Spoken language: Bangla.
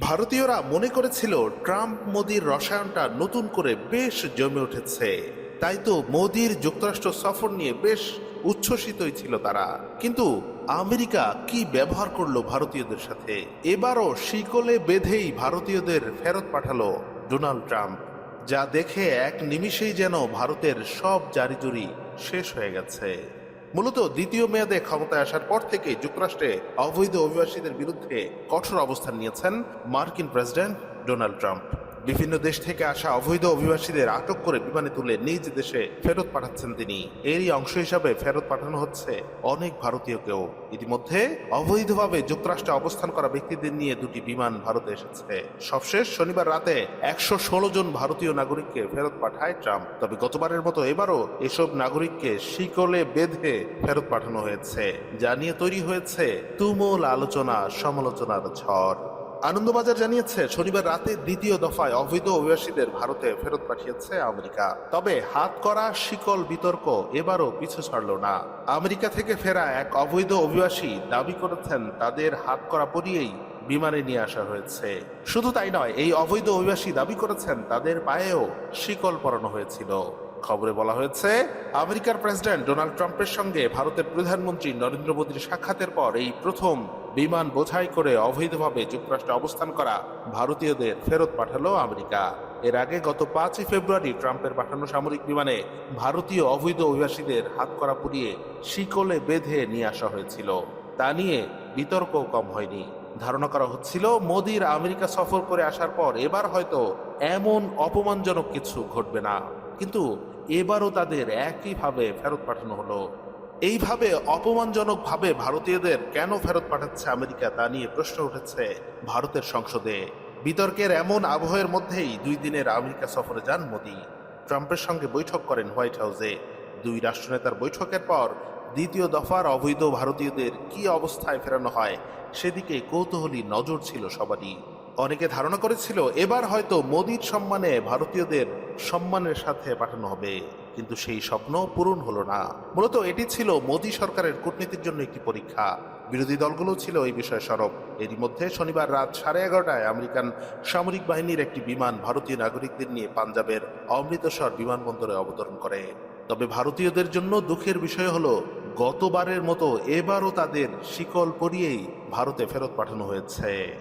ভারতীয়রা মনে করেছিল ট্রাম্প মোদির রসায়নটা নতুন করে বেশ জমে উঠেছে। তাই তো মোদির যুক্তরাষ্ট্র সফর নিয়ে বেশ উচ্ছ্বসিতই ছিল তারা। কিন্তু আমেরিকা কি ব্যবহার করল ভারতীয়দের সাথে? এবারও শিকলে বেঁধেই ভারতীয়দের ফেরত পাঠালো ডোনাল্ড ট্রাম্প। যা দেখে এক নিমিষেই যেন ভারতের সব জারিজুরি শেষ হয়ে গেছে। মূলত দ্বিতীয় মেয়াদে ক্ষমতায় আসার পর থেকে যুক্তরাষ্ট্রে অবৈধ অভিবাসীদের বিরুদ্ধে কঠোর অবস্থান নিয়েছেন মার্কিন প্রেসিডেন্ট ডোনাল্ড ট্রাম্প। বিভিন্ন দেশ থেকে আসা অবৈধ অভিবাসীদের আটক করে বিমানে তুলে নিজ দেশে ফেরত পাঠাচ্ছেন তিনি। এরই অংশ হিসাবে ফেরত পাঠানো হচ্ছে অনেক ভারতীয়কেও। ইতিমধ্যে অবৈধভাবে যুক্তরাষ্ট্রে অবস্থান করা ব্যক্তিদের নিয়ে দুটি বিমান ভারতে এসেছে। সবশেষ শনিবার রাতে একশো ষোলো জন ভারতীয় নাগরিককে ফেরত পাঠায় ট্রাম্প। তবে গতবারের মতো এবারও এসব নাগরিককে শিকলে বেঁধে ফেরত পাঠানো হয়েছে, যা নিয়ে তৈরি হয়েছে তুমুল আলোচনা, সমালোচনার ঝড়। আনন্দবাজার জানিয়েছে, শনিবার রাতে দ্বিতীয় দফায় অবৈধ অভিবাসীদের ভারতে ফেরত পাঠিয়েছে আমেরিকা। তবে হাত করা, শিকল, বিতর্ক এবারও পিছু ছাড়ল না। আমেরিকা থেকে ফেরা এক অবৈধ অভিবাসী দাবি করেছেন, তাদের হাত করা পরিয়েই বিমানে নিয়ে আসা হয়েছে। শুধু তাই নয়, এই অবৈধ অভিবাসী দাবি করেছেন, তাদের পায়েও শিকল পরানো হয়েছিল। খবরে বলা হয়েছে, আমেরিকার প্রেসিডেন্ট ডোনাল্ড ট্রাম্পের সঙ্গে ভারতের প্রধানমন্ত্রী নরেন্দ্র মোদীর সাক্ষাতের পর এই প্রথম বিমান বোঝাই করে অবৈধভাবে যুক্তরাষ্ট্রে অবস্থান করা ভারতীয়দের ফেরত পাঠালো আমেরিকা। এর আগে গত পাঁচই ফেব্রুয়ারি ট্রাম্পের পাঠানো সামরিক বিমানে ভারতীয় অবৈধ অভিবাসীদের হাত করা পুড়িয়ে শিকলে বেঁধে নিয়ে আসা হয়েছিল। তা নিয়ে বিতর্ক কম হয়নি। ধারণা করা হচ্ছিল, মোদির আমেরিকা সফর করে আসার পর এবার হয়তো এমন অপমানজনক কিছু ঘটবে না। কিন্তু এবারও তাদের একইভাবে ফেরত পাঠানো হলো। এইভাবে অপমানজনকভাবে ভারতীয়দের কেন ফেরত পাঠাচ্ছে আমেরিকা তা নিয়ে প্রশ্ন উঠেছে ভারতের সংসদে। বিতর্কের এমন আবহের মধ্যেই দুই দিনের আমেরিকা সফরে যান মোদি। ট্রাম্পের সঙ্গে বৈঠক করেন হোয়াইট হাউসে। দুই রাষ্ট্রনেতার বৈঠকের পর দ্বিতীয় দফার অবৈধ ভারতীয়দের কি অবস্থায় ফেরানো হয় সেদিকে কৌতূহলী নজর ছিল সবারই। অনেকে ধারণা করেছিল এবার হয়তো মোদির সম্মানে ভারতীয়দের সম্মানের সাথে পাঠানো হবে। কিন্তু সেই স্বপ্ন পূরণ হলো না। মূলত এটি ছিল মোদী সরকারের কূটনীতির জন্য একটি পরীক্ষা। বিরোধী দলগুলো ছিল এই বিষয়ে সরব। এরই মধ্যে শনিবার রাত সাড়ে এগারোটায় আমেরিকান সামরিক বাহিনীর একটি বিমান ভারতীয় নাগরিকদের নিয়ে পাঞ্জাবের অমৃতসর বিমানবন্দরে অবতরণ করে। তবে ভারতীয়দের জন্য দুঃখের বিষয় হলো, গতবারের মতো এবারও তাদের শিকল পরিয়েই ভারতে ফেরত পাঠানো হয়েছে।